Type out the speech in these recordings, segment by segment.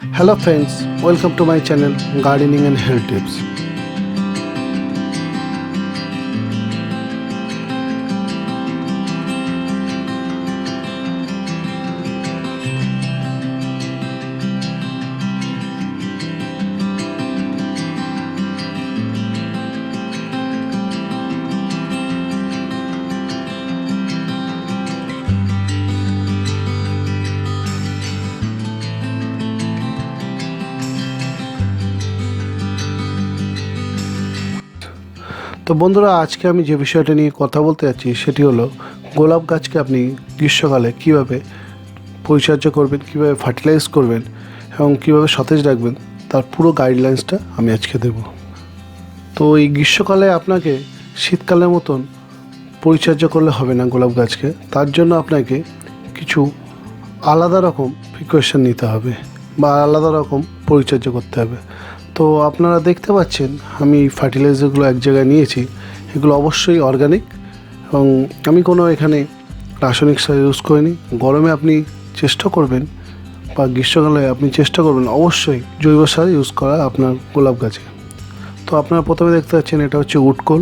Hello friends, welcome to my channel Gardening and Health Tips. তো বন্ধুরা, আজকে আমি যে বিষয়টা নিয়ে কথা বলতে যাচ্ছি সেটি হলো, গোলাপ গাছকে আপনি গ্রীষ্মকালে কীভাবে পরিচর্যা করবেন, কীভাবে ফার্টিলাইজ করবেন এবং কীভাবে সতেজ রাখবেন, তার পুরো গাইডলাইন্সটা আমি আজকে দেব। তো এই গ্রীষ্মকালে আপনাকে শীতকালের মতন পরিচর্যা করলে হবে না গোলাপ গাছকে, তার জন্য আপনাকে কিছু আলাদা রকম প্রিকশন নিতে হবে। বা আলাদা রকম পরিচর্যা করতে হবে। তো আপনারা দেখতে পাচ্ছেন, আমি ফার্টিলাইজারগুলো এক জায়গায় নিয়েছি। এগুলো অবশ্যই অর্গানিক এবং আমি কোনো এখানে রাসায়নিক সার ইউজ করিনি। গরমে আপনি চেষ্টা করবেন বা গ্রীষ্মকালে আপনি চেষ্টা করবেন অবশ্যই জৈব সার ইউজ করা আপনার গোলাপ গাছে। তো আপনারা প্রথমে দেখতে পাচ্ছেন এটা হচ্ছে উটকোল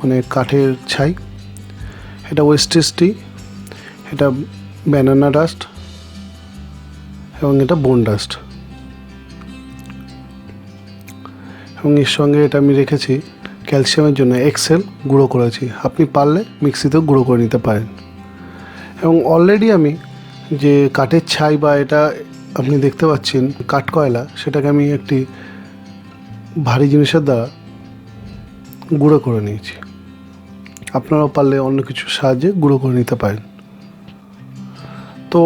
মানে কাঠের ছাই। এটা ওয়েস্টেস্টি এটা ব্যানানা ডাস্ট এবং এটা বোন ডাস্ট এবং এর সঙ্গে এটা আমি রেখেছি ক্যালসিয়ামের জন্য এক্সেল গুঁড়ো করেছি। আপনি পারলে মিক্সিতেও গুঁড়ো করে নিতে পারেন। এবং অলরেডি আমি যে কাঠের ছাই বা এটা আপনি দেখতে পাচ্ছেন কাঠকয়লা সেটাকে আমি একটি ভারী জিনিসের দ্বারা গুঁড়ো করে নিয়েছি। আপনারাও পারলে অন্য কিছুর সাহায্যে গুঁড়ো করে নিতে পারেন। তো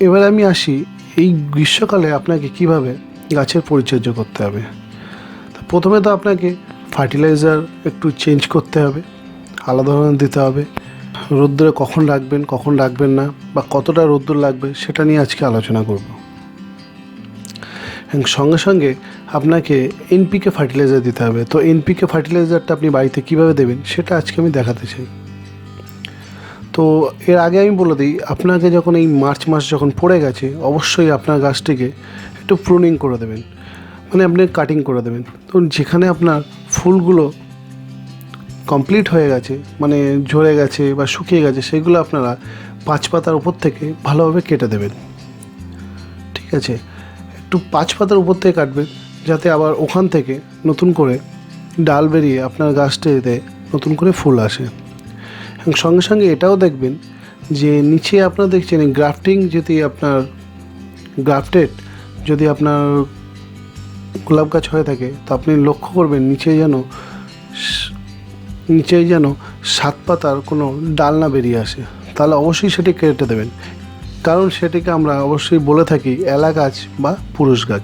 এবার আমি আসি এই গ্রীষ্মকালে আপনাকে কীভাবে গাছের পরিচর্যা করতে হবে? প্রথমে তো আপনাকে ফার্টিলাইজার একটু চেঞ্জ করতে হবে, আলাদা ধরনের দিতে হবে। রোদ্দুরে কখন রাখবেন কখন রাখবেন না, বা কতটা রোদ্দুর লাগবে সেটা নিয়ে আজকে আলোচনা করব। সঙ্গে সঙ্গে আপনাকে এনপিকে ফার্টিলাইজার দিতে হবে। তো এনপিকে ফার্টিলাইজারটা আপনি বাড়িতে কীভাবে দেবেন সেটা আজকে আমি দেখাতে চাই। তো এর আগে আমি বলে দিই, আপনাকে যখন এই মার্চ মাস যখন পড়ে গেছে, অবশ্যই আপনার গাছটিকে একটু প্রুনিং করে দেবেন। মানে আপনি কাটিং করে দেবেন। তো যেখানে আপনার ফুলগুলো কমপ্লিট হয়ে গেছে মানে ঝরে গেছে বা শুকিয়ে গেছে, সেগুলো আপনারা পাঁচ পাতার উপর থেকে ভালোভাবে কেটে দেবেন। ঠিক আছে? একটু পাঁচ পাতার উপর থেকে কাটবেন, যাতে আবার ওখান থেকে নতুন করে ডাল বেরিয়ে আপনার গাছটিতে নতুন করে ফুল আসে। এবং সঙ্গে সঙ্গে এটাও দেখবেন যে নিচে আপনার দেখছেন গ্রাফটিং যদি আপনার গ্রাফটেড যদি আপনার গোলাপ গাছ হয়ে থাকে, তো আপনি লক্ষ্য করবেন নিচে যেন নিচে যেন সাত পাতার কোনো ডাল না বেরিয়ে আসে। তাহলে অবশ্যই সেটি কেটে দেবেন। কারণ সেটিকে আমরা অবশ্যই বলে থাকি এলা গাছ বা পুরুষ গাছ।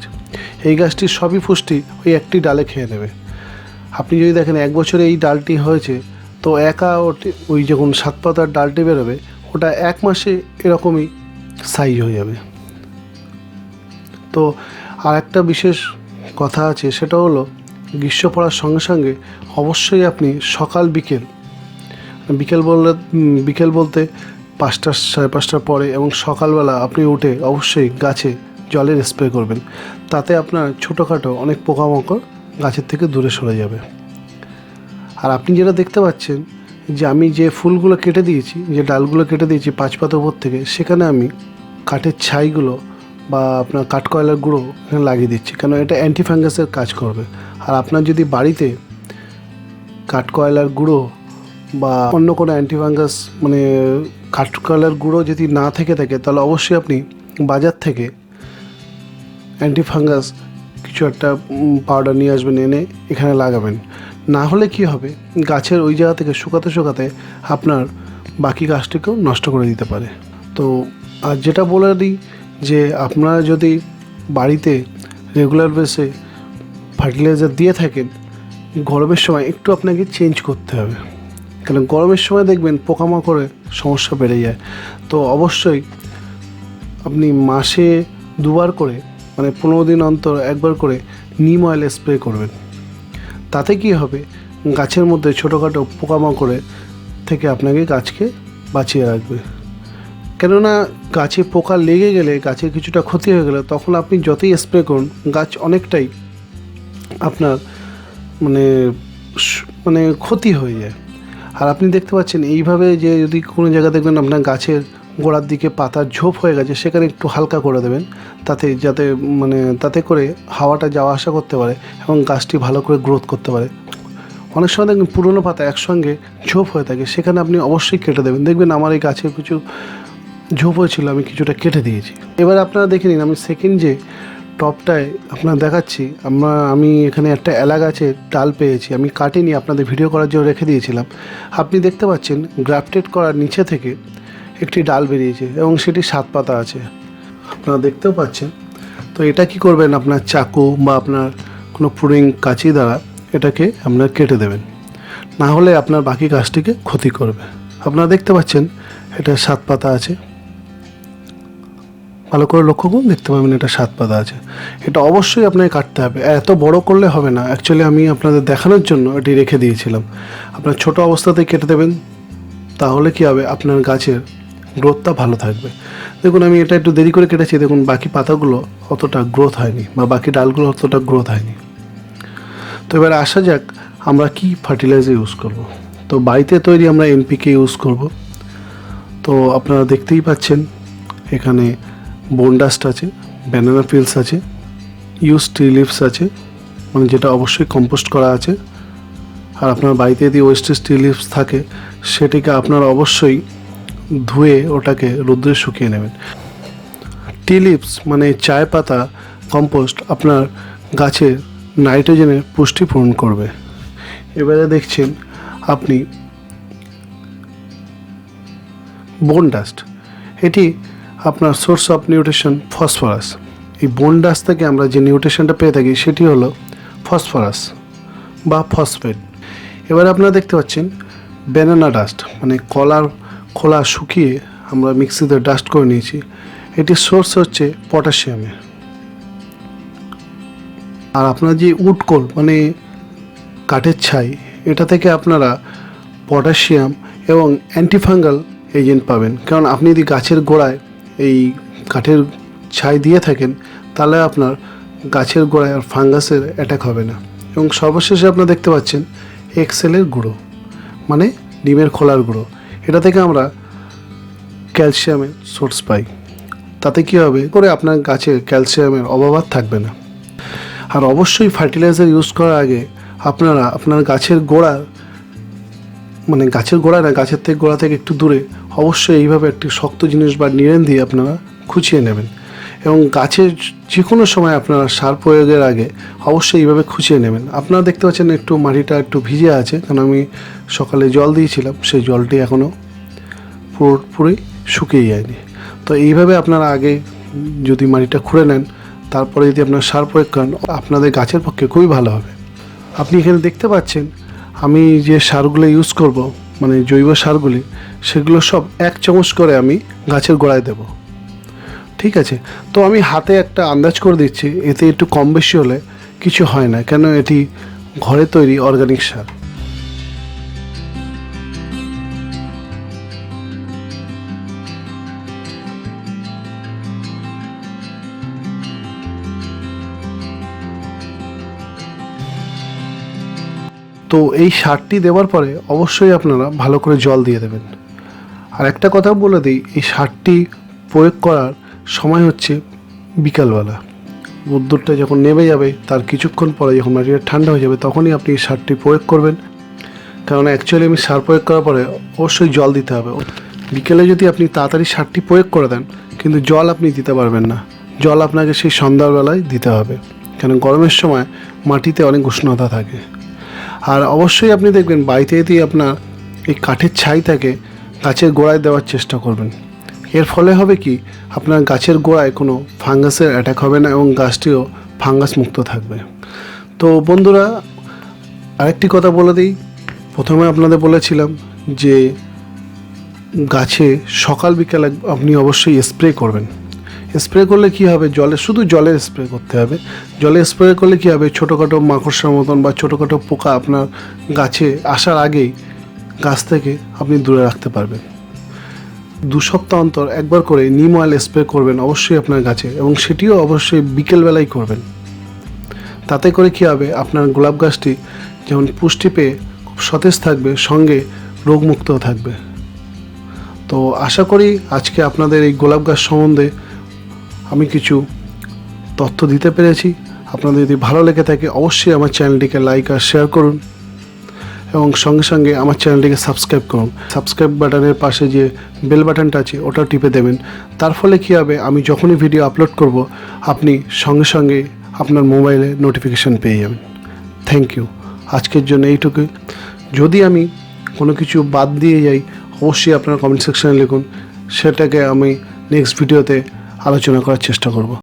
এই গাছটির সবই পুষ্টি, ওই একটি ডালে খেয়ে নেবে। আপনি যদি দেখেন এক বছরে এই ডালটি হয়েছে তো একা ওটি ওই যখন সাত পাতার ডালটি বেরোবে, ওটা এক মাসে এরকমই সাইজ হয়ে যাবে। তো আর একটা বিশেষ কথা আছে, সেটা হলো গ্রীষ্ম পড়ার সঙ্গে সঙ্গে অবশ্যই আপনি সকাল, বিকেল বিকেল বললে বিকেল বলতে পাঁচটা, সাড়ে পাঁচটার পরে এবং সকালবেলা আপনি উঠে অবশ্যই গাছে জলের স্প্রে করবেন। তাতে আপনার ছোটোখাটো অনেক পোকামাকড় গাছের থেকে দূরে সরে যাবে। আর আপনি যেটা দেখতে পাচ্ছেন যে আমি যে ফুলগুলো কেটে দিয়েছি, যে ডালগুলো কেটে দিয়েছি পাঁচ পাতা উপর থেকে, সেখানে আমি কাঠের ছাইগুলো বা আপনার কাঠকয়লার গুঁড়ো এখানে লাগিয়ে দিচ্ছি। কেন এটা অ্যান্টি ফাঙ্গাসের কাজ করবে। আর আপনার যদি বাড়িতে কাঠকয়লার গুঁড়ো বা অন্য কোনো অ্যান্টিফাঙ্গাস মানে কাঠকয়লার গুঁড়ো যদি না থেকে থাকে, তাহলে অবশ্যই আপনি বাজার থেকে অ্যান্টিফাঙ্গাস কিছু একটা পাউডার নিয়ে আসবেন, এনে এখানে লাগাবেন। না হলে কি হবে? গাছের ওই জায়গা থেকে শুকাতে শুকাতে আপনার বাকি গাছটিকেও নষ্ট করে দিতে পারে। তো আর যেটা বলে দিই যে আপনারা যদি বাড়িতে রেগুলার বেসে ফার্টিলাইজার দিয়ে থাকেন, গরমের সময় একটু আপনাকে চেঞ্জ করতে হবে। কারণ গরমের সময় দেখবেন পোকামাকড়ে সমস্যা বেড়ে যায়। তো অবশ্যই আপনি মাসে দুবার করে মানে পনেরো দিন অন্তর একবার করে নিম অয়েল স্প্রে করবেন। তাতে কি হবে? গাছের মধ্যে ছোটোখাটো পোকামাকড়ে থেকে আপনাকে গাছকে বাঁচিয়ে রাখবে। কেননা গাছে পোকা লেগে গেলে গাছের কিছুটা ক্ষতি হয়ে গেলে তখন আপনি যতই স্প্রে করুন, গাছ অনেকটাই আপনার মানে মানে ক্ষতি হয়ে যায়। আর আপনি দেখতে পাচ্ছেন এইভাবে যে যদি কোনো জায়গা দেখবেন আপনার গাছের গোড়ার দিকে পাতার ঝোপ হয়ে গেছে, সেখানে একটু হালকা করে দেবেন। তাতে যাতে মানে তাতে করে হাওয়াটা যাওয়া আসা করতে পারে এবং গাছটি ভালো করে গ্রোথ করতে পারে। অনেক সময় দেখবেন পুরনো পাতা একসঙ্গে ঝোপ হয়ে থাকে, সেখানে আপনি অবশ্যই কেটে দেবেন। দেখবেন আমার এই গাছে কিছু ঝোপ হয়েছিল, আমি কিছুটা কেটে দিয়েছি। এবার আপনারা দেখে নিন, আমি সেকেন্ড যে টপটায় আপনার দেখাচ্ছি, আমরা, আমি এখানে একটা এলা গাছের ডাল পেয়েছি, আমি কাটিনি, আপনাদের ভিডিও করার জন্য রেখে দিয়েছিলাম। আপনি দেখতে পাচ্ছেন গ্রাফটেড করার নিচে থেকে একটি ডাল বেরিয়েছে এবং সেটি সাত পাতা আছে। আপনারা দেখতেও পাচ্ছেন। তো এটা কি করবেন? আপনার চাকু বা আপনার কোনো পুরিং কাঁচি দ্বারা এটাকে আপনার কেটে দেবেন। না হলে আপনার বাকি গাছটিকে ক্ষতি করবে। আপনারা দেখতে পাচ্ছেন, এটা সাত পাতা আছে। ভালো করে লক্ষ্য করুন, দেখতে পাবেন এটা সাত পাতা আছে। এটা অবশ্যই আপনাকে কাটতে হবে। এত বড় করলে হবে না। অ্যাকচুয়ালি আমি আপনাদের দেখানোর জন্য এটি রেখে দিয়েছিলাম। আপনার ছোট অবস্থাতেই কেটে দেবেন। তাহলে কি হবে? আপনার গাছের গ্রোথটা ভালো থাকবে। দেখুন, আমি এটা একটু দেরি করে কেটেছি। দেখুন, বাকি পাতাগুলো অতটা গ্রোথ হয়নি বা বাকি ডালগুলো অতটা গ্রোথ হয়নি। তো এবার আসা যাক, আমরা কি ফার্টিলাইজার ইউজ করব। তো বাড়িতে তৈরি আমরা এনপিকে ইউজ করব। তো আপনারা দেখতেই পাচ্ছেন, এখানে বোনডাস্ট আছে, ব্যানানা পিলস আছে, ইউজ ট্রি লিভস আছে মানে যেটা অবশ্যই কম্পোস্ট করা আছে। আর আপনার বাড়িতে যদি ওয়েস্টেজ ট্রি লিভস থাকে, সেটিকে আপনারা অবশ্যই ধুয়ে ওটাকে রোদ্রে শুকিয়ে নেবেন। টি লিভস মানে চায় পাতা, কম্পোস্ট আপনার গাছের নাইট্রোজেনের পুষ্টি পূরণ করবে। এবারে দেখছেন আপনি বোন ডাস্ট। এটি আপনার সোর্স অফ নিউট্রিশন ফসফরাস। এই বোন ডাস্ট থেকে আমরা যে নিউট্রিশনটা পেয়ে থাকি সেটি হলো ফসফরাস বা ফসফেট। এবার আপনারা দেখতে পাচ্ছেন ব্যানানা ডাস্ট মানে কলার খোলা শুকিয়ে আমরা মিক্সিতে ডাস্ট করে নিয়েছি। এটির সোর্স হচ্ছে পটাশিয়ামের আর আপনার যে উডকোল মানে কাঠের ছাই, এটা থেকে আপনারা পটাশিয়াম এবং অ্যান্টিফাঙ্গাল এজেন্ট পাবেন। কারণ আপনি যদি গাছের গোড়ায় এই কাঠের ছাই দিয়ে থাকেন, তাহলে আপনার গাছের গোড়ায় আর ফাঙ্গাসের অ্যাটাক হবে না। এবং সর্বশেষে আপনারা দেখতে পাচ্ছেন এক্সেলের গুঁড়ো মানে ডিমের খোলার গুঁড়ো। এটা থেকে আমরা ক্যালসিয়ামের সোর্স পাই। তাতে কী হবে? করে আপনার গাছে ক্যালসিয়ামের অভাব থাকবে না। আর অবশ্যই ফার্টিলাইজার ইউজ করার আগে আপনারা আপনার গাছের গোড়া মানে গাছের গোড়া না, গাছের থেকে গোড়া থেকে একটু দূরে অবশ্যই এইভাবে একটি শক্ত জিনিস বা নিরেন দিয়ে আপনারা খুঁচিয়ে নেবেন। এবং গাছের যে কোনো সময় আপনারা সার প্রয়োগের আগে অবশ্যই এইভাবে খুঁচিয়ে নেবেন। আপনারা দেখতে পাচ্ছেন একটু মাটিটা একটু ভিজে আছে, কারণ আমি সকালে জল দিয়েছিলাম, সেই জলটি এখনও পুরোপুরি শুকিয়ে যায়নি। তো এইভাবে আপনারা আগে যদি মাটিটা খুঁড়ে নেন, তারপরে যদি আপনার সার প্রয়োগ করেন, আপনাদের গাছের পক্ষে খুবই ভালো হবে। আপনি এখানে দেখতে পাচ্ছেন, আমি যে সারগুলো ইউজ করব মানে জৈব সারগুলি, সেগুলো সব এক চামচ করে আমি গাছের গোড়ায় দেব। ঠিক আছে, তো আমি হাতে একটা আন্দাজ করে দিচ্ছি, এতে একটু কম বেশি হলে কিছু হয় না, কেন এটি ঘরে তৈরি অর্গানিক সার? তো এই সারটি দেওয়ার পরে অবশ্যই আপনারা ভালো করে জল দিয়ে দেবেন। আর একটা কথা বলে দিই, এই সারটি প্রয়োগ করার সময় হচ্ছে বিকালবেলা। রোদ্দুরটা যখন নেমে যাবে, তার কিছুক্ষণ পরে যখন মাটিটা ঠান্ডা হয়ে যাবে, তখনই আপনি এই সারটি প্রয়োগ করবেন। কারণ অ্যাকচুয়ালি আমি সার প্রয়োগ করার পরে অবশ্যই জল দিতে হবে। বিকেলে যদি আপনি তাড়াতাড়ি সারটি প্রয়োগ করে দেন, কিন্তু জল আপনি দিতে পারবেন না। জল আপনাকে সেই সন্ধ্যাবেলায় দিতে হবে। কেন গরমের সময় মাটিতে অনেক উষ্ণতা থাকে। আর অবশ্যই আপনি দেখবেন বাড়িতে যদি আপনার এই কাঠের ছাই থাকে, গাছের গোড়ায় দেওয়ার চেষ্টা করবেন। এর ফলে হবে কি, আপনার গাছের গোড়ায় কোনো ফাঙ্গাসের অ্যাটাক হবে না এবং গাছটিও ফাঙ্গাস মুক্ত থাকবে। তো বন্ধুরা, আরেকটি কথা বলে দিই। প্রথমে আপনাদের বলেছিলাম যে গাছে সকাল বিকাল আপনি অবশ্যই স্প্রে করবেন। স্প্রে করলে কি হবে? জলে শুধু জলে স্প্রে করতে হবে। জলে স্প্রে করলে কি হবে? ছোটোখাটো মাকড়সার মতন বা ছোটোখাটো পোকা আপনার গাছে আসার আগেই গাছ থেকে আপনি দূরে রাখতে পারবেন। দু সপ্তাহ অন্তর একবার করে নিম অয়েল স্প্রে করবেন অবশ্যই আপনার গাছে এবং সেটিও অবশ্যই বিকেলবেলায় করবেন। তাতে করে কী হবে, আপনার গোলাপ গাছটি যেমন পুষ্টি পেয়ে খুব সতেজ থাকবে, সঙ্গে রোগমুক্তও থাকবে। তো আশা করি আজকে আপনাদের এই গোলাপ গাছ সম্বন্ধে আমি কিছু তথ্য দিতে পেরেছি। আপনাদের যদি ভালো লেগে থাকে, অবশ্যই আমার চ্যানেলটিকে লাইক আর শেয়ার করুন। এবং সঙ্গে সঙ্গে আমার চ্যানেলটিকে সাবস্ক্রাইব করুন। সাবস্ক্রাইব বাটনের পাশে যে বেল বাটনটা আছে, ওটাও টিপে দেবেন। তার ফলে কী হবে, আমি যখনই ভিডিও আপলোড করব, আপনি সঙ্গে সঙ্গে আপনার মোবাইলে নোটিফিকেশান পেয়ে যাবেন। Thank you. আজকের জন্য এইটুকুই। যদি আমি কোনো কিছু বাদ দিয়ে যাই, অবশ্যই আপনারা কমেন্ট সেকশানে লিখুন। সেটাকে আমি নেক্সট ভিডিওতে আলোচনা করার চেষ্টা করব।